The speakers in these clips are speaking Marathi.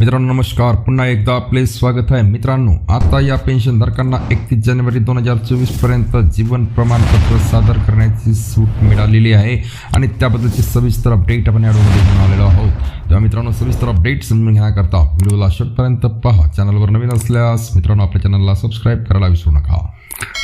मित्रांनो नमस्कार. पुन्हा एकदा आपले स्वागत आहे. मित्रांनो आता या पेन्शनधारकांना एकतीस जानेवारी दोन हजार चोवीसपर्यंत जीवन प्रमाणपत्र सादर करण्याची सूट मिळालेली आहे आणि त्याबद्दलची सविस्तर अपडेट आपण या व्हिडिओमध्ये घेऊन आलेलो आहोत. तेव्हा मित्रांनो सविस्तर अपडेट समजून घेण्याकरता व्हिडिओला शेवटपर्यंत पहा. चॅनलवर नवीन असल्यास मित्रांनो आपल्या चॅनलला सबस्क्राईब करायला विसरू नका.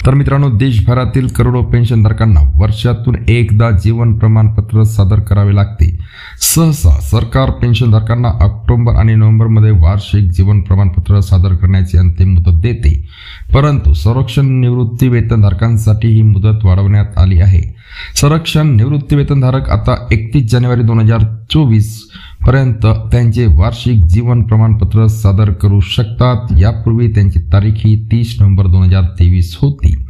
तर मित्रांनो देशभरातील करोडो पेन्शनधारकांना वर्षातून एकदा जीवन प्रमाणपत्र सादर करावे लागते. सहसा सरकार पेन्शनधारकांना ऑक्टोबर आणि नोव्हेंबरमध्ये वार्षिक जीवन प्रमाणपत्र सादर करण्याची अंतिम मुदत देते. परंतु संरक्षण निवृत्ती वेतनधारकांसाठी ही मुदत वाढवण्यात आली आहे. संरक्षण निवृत्ती वेतनधारक आता एकतीस जानेवारी दोन हजार चोवीसपर्यंत त्यांचे वार्षिक जीवन प्रमाणपत्र सादर करू शकतात. यापूर्वी त्यांची तारीख ही तीस नोव्हेंबर दोन हजार तेवीस होती.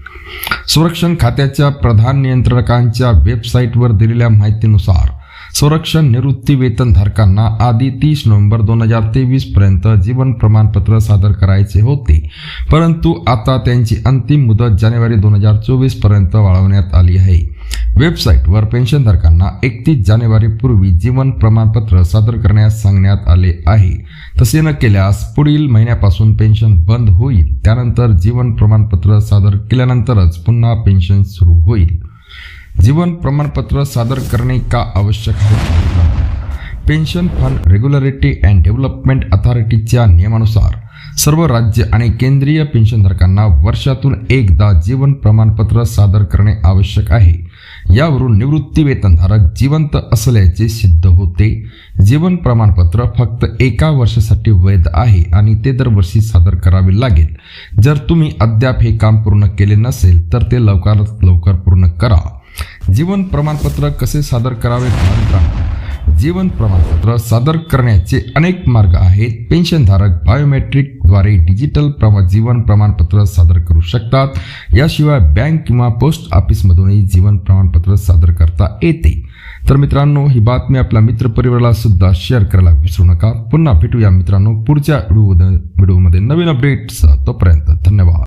संरक्षण खात्याच्या प्रधान नियंत्रकांच्या वेबसाईटवर दिलेल्या माहितीनुसार संरक्षण निवृत्ती वेतनधारकांना आधी तीस नोव्हेंबर दोन हजार तेवीस पर्यंत जीवन प्रमाणपत्र सादर करायचे होते. परंतु आता त्यांची अंतिम मुदत जानेवारी दोन हजार चोवीसपर्यंत वाढवण्यात आली आहे. वेबसाईटवर पेन्शनधारकांना एकतीस जानेवारीपूर्वी जीवन प्रमाणपत्र सादर करण्यास सांगण्यात आले आहे. तसे न केल्यास पुढील महिन्यापासून पेन्शन बंद होईल. त्यानंतर जीवन प्रमाणपत्र सादर केल्यानंतरच पुन्हा पेन्शन सुरू होईल. जीवन प्रमाणपत्र सादर करणे का आवश्यक आहे? Pension fund regularity and development अथॉरिटीच्या नियमानुसार सर्व राज्य आणि केंद्रीय पेन्शनधारकांना वर्षातून एकदा जीवन प्रमाणपत्र सादर करणे आवश्यक आहे. यावरून निवृत्ती वेतनधारक जिवंत असल्याचे सिद्ध होते. जीवन प्रमाणपत्र फक्त एका वर्षासाठी वैध आहे आणि ते दरवर्षी सादर करावे लागेल. जर तुम्ही अद्याप हे काम पूर्ण केले नसेल तर ते लवकरात लवकर पूर्ण करा. जीवन प्रमाणपत्र कसे सादर करावे मित्रांनो. जीवन प्रमाणपत्र सादर करण्याचे अनेक मार्ग आहेत. पेन्शनधारक बायोमेट्रिकद्वारे डिजिटल प्रमा जीवन प्रमाणपत्र सादर करू शकतात. याशिवाय बँक किंवा पोस्ट ऑफिसमधूनही जीवन प्रमाणपत्र सादर करता येते. तर मित्रांनो ही बातमी आपल्या मित्रपरिवाराला सुद्धा शेअर करायला विसरू नका. पुन्हा भेटूया मित्रांनो पुढच्या व्हिडिओ व्हिडिओमध्ये नवीन अपडेट्स तोपर्यंत धन्यवाद.